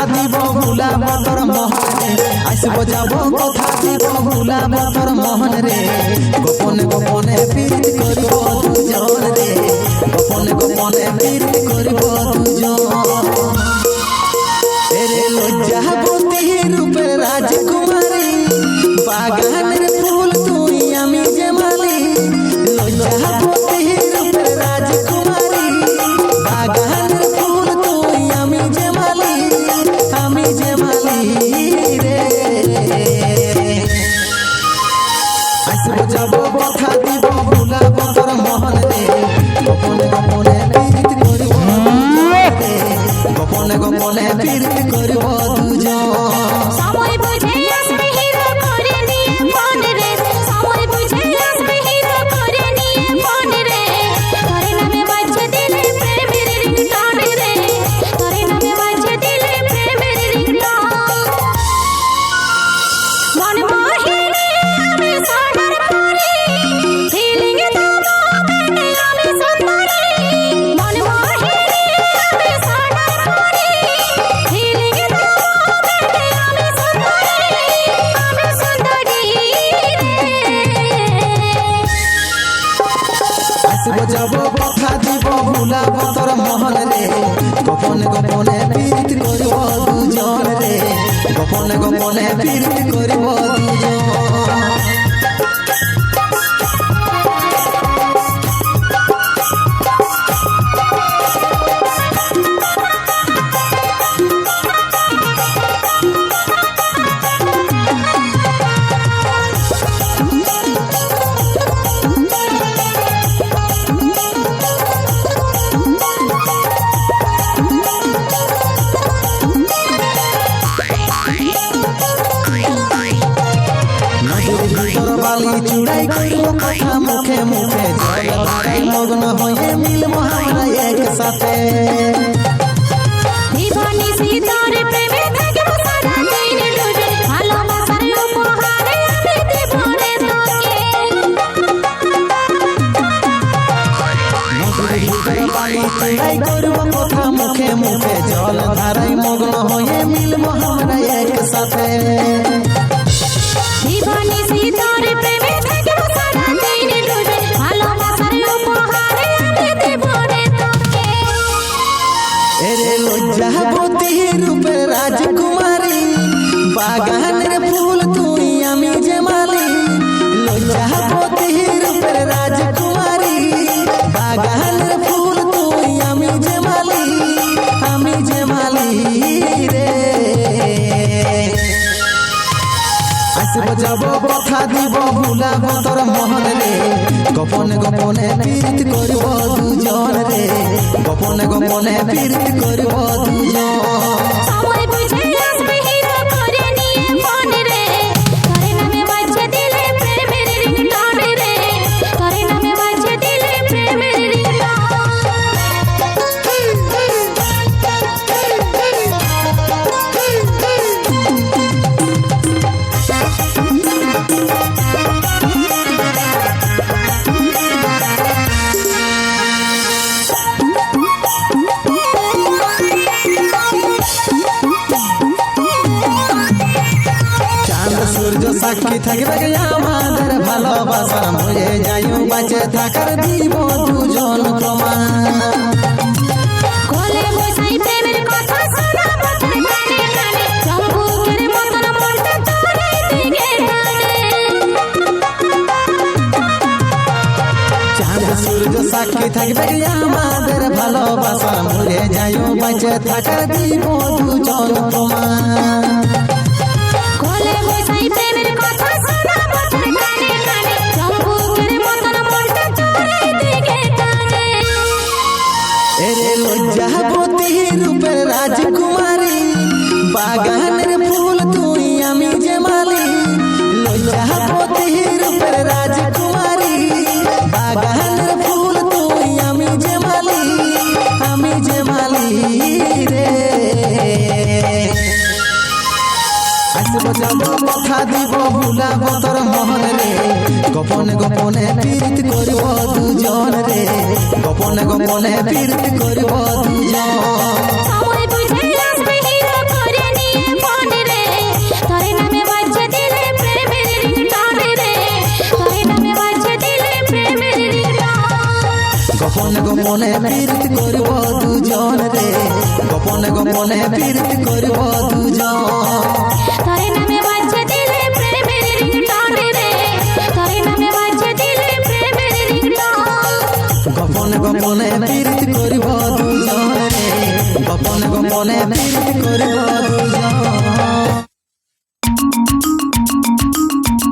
ভুলাব তোর মহনে। আসব যাব কথা দিব ভুলাব তোর মোহনে গোপনে গোপনে পিরিত করিব দুজন রে গোপনে গোপনে পিরিত করিব যাব কথা দিব ভুলাব তোর মহন রে গোপনে গোপনে প্রীত করিব গোপনে গোপনে করিব মহল রে গোপনে গোপনে প্রীতি করিব দুজন রে। গোপনে গোপনে প্রীতি করিব দুজন। চুড়াই করিব কথা মুখে মুখে। মগ্ন হয়ে মিলব আমরা একসাথে। করিব কথা মুখে মুখে। জল ধারায় মগ্ন হয়ে মিলব আমরা একসাথে। এরে লজ্জাবতী রূপে রাজকুমারী বাগানের ফুল তুই আমি যে মালি লজ্জাবতী রূপে রাজকুমারী যাব কথা দিব ভুলাব তোর মহল। রে গোপনে গোপনে প্রীত করিব দুজন রে গোপনে গোপনে প্রীত করিব দুজন। চাঁদ সূর্য সাক্ষী থাকবে গে আমাদের ভালোবাসার মরে যাইও বাঁচে থাকার দিব দুজন প্রমাণ কোলে বসাই প্রেমের কথা শোনাবো তোর কানে কানে চম্বুকের মতন মনটা তোরে দিকে টানে চাঁদ সূর্য সাক্ষী থাকবে গে আমাদের ভালোবাসার মরে যাইও বাঁচে থাকার দিব দুজন প্রমাণ কোলে বাগানের ফুল তুই আমি যে মালি লজ্জাবতী রূপে রাজকুমারী। বাগানের ফুল তুই আমি যে মালি, আমি যে মালি রে। আসব যাব কথা দিব, ভুলাব তোর মহল রে। গোপনে গোপনে প্রীত করিব দুজন রে। গোপনে গোপনে প্রীত করিব দুজন। গোপনে পীড়িত করব দুজন রে। গোপনে গোপনে পীড়িত করব দুজন। তোরে নামে বাজছে দিলে প্রেমের রিংটন রে। তোরে নামে বাজছে দিলে প্রেমের রিংটন। গোপনে গোপনে পীড়িত করব দুজন রে। গোপনে গোপনে পীড়িত করব দুজন।